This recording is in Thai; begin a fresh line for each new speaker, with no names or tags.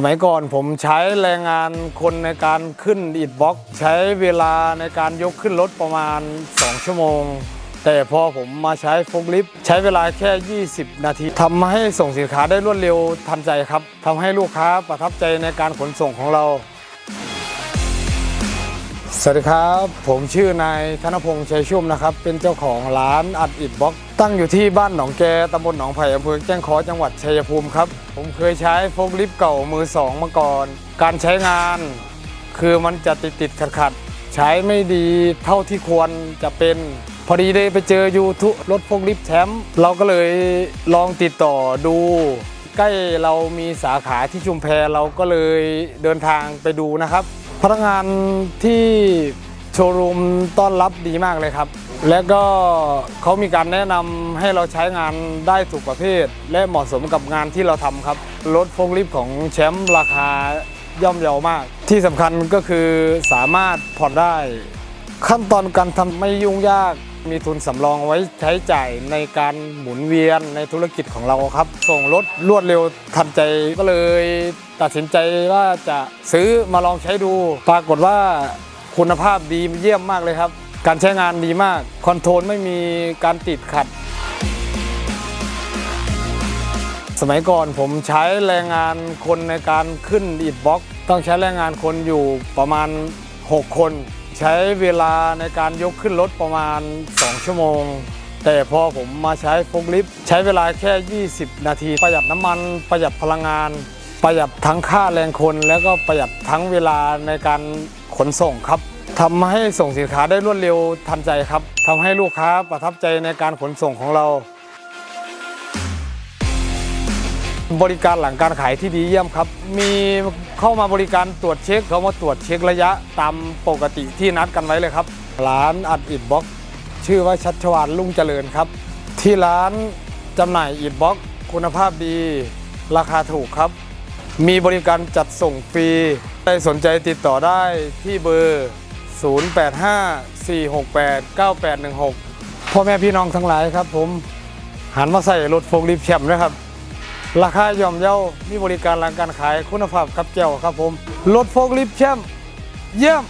สมัยก่อนผมใช้แรงงานคนในการขึ้นอิดบล็อก ใช้เวลาในการยกขึ้นรถประมาณ 2 ชั่วโมง แต่พอผมมาใช้โฟล์คลิฟต์ใช้เวลาแค่ 20 นาทีทำให้ส่งสินค้าได้รวดเร็วทันใจครับทำให้ลูกค้าประทับใจในการขนส่งของเรา สวัสดีครับ ผมชื่อนายธนพงษ์ชัยชุ่มนะครับ เป็นเจ้าของร้านอัดอิดบล็อก ตั้งอยู่ที่บ้านหนองแกตำบลหนองไผ่อำเภอแจ้งขอจังหวัดชัยภูมิครับ ผมเคยใช้โฟล์คลิฟต์เก่ามือสองมาก่อน การใช้งาน คือมันจะติดติดขัดขัดๆใช้ไม่ดีเท่าที่ควรจะเป็น พอดีได้ไปเจอยูทูรถโฟล์คลิฟต์แชมป์เราก็เลยลองติดต่อดูใกล้เรามีสาขาที่ชุมแพเราก็เลยเดินทางไปดูนะครับ พนักงานที่โชว์รูมต้อนรับดีมากเลยครับ และก็เขามีการแนะนำให้เราใช้งานได้ถูกประเภท และเหมาะสมกับงานที่เราทำครับ รถโฟล์ลิฟของแชมป์ราคาย่อมเยาวมาก ที่สำคัญก็คือสามารถผ่อนได้ ขั้นตอนการทำไม่ยุ่งยากมีทุนสำรองไว้ใช้จ่ายในการหมุนเวียนในธุรกิจของเราครับ ส่งรถรวดเร็วทันใจก็เลยตัดสินใจว่าจะซื้อมาลองใช้ดู ปรากฏว่าคุณภาพดีเยี่ยมมากเลยครับ การใช้งานดีมากคอนโทรลไม่มีการติดขัด สมัยก่อนผมใช้แรงงานคนในการขึ้นอิดบล็อก ต้องใช้แรงงานคนอยู่ประมาณ 6 คน ใช้เวลาในการยกขึ้นรถประมาณ 2 ชั่วโมง แต่พอผมมาใช้โฟล์คลิฟต์ใช้เวลาแค่ 20 นาที ประหยัดน้ำมัน ประหยัดพลังงาน ประหยัดทั้งค่าแรงคน แล้วก็ประหยัดทั้งเวลาในการขนส่งครับทำให้ส่งสินค้าได้รวดเร็วทันใจครับทำให้ลูกค้าประทับใจในการขนส่งของเรา บริการหลังการขายที่ดีเยี่ยมครับ มีเข้ามาบริการตรวจเช็คเขามาตรวจเช็คระยะตามปกติที่นัดกันไว้เลยครับ ร้านอัดอิดบล็อก ชื่อว่าชัชวานลุ่งเจริญครับ ที่ร้านจำหน่ายอิดบล็อก คุณภาพดี ราคาถูกครับ มีบริการจัดส่งฟรีใครสนใจติดต่อได้ที่เบอร์ 0854689816 พ่อแม่พี่น้องทั้งหลายครับผมหันมาใส่รถโฟล์คลิฟต์แชมป์นะครับ ราคาย่อมเยามีบริการหลังการขายคุณภาพครับเจ้าครับผมรถโฟล์คลิฟต์แชมป์เยี่ยม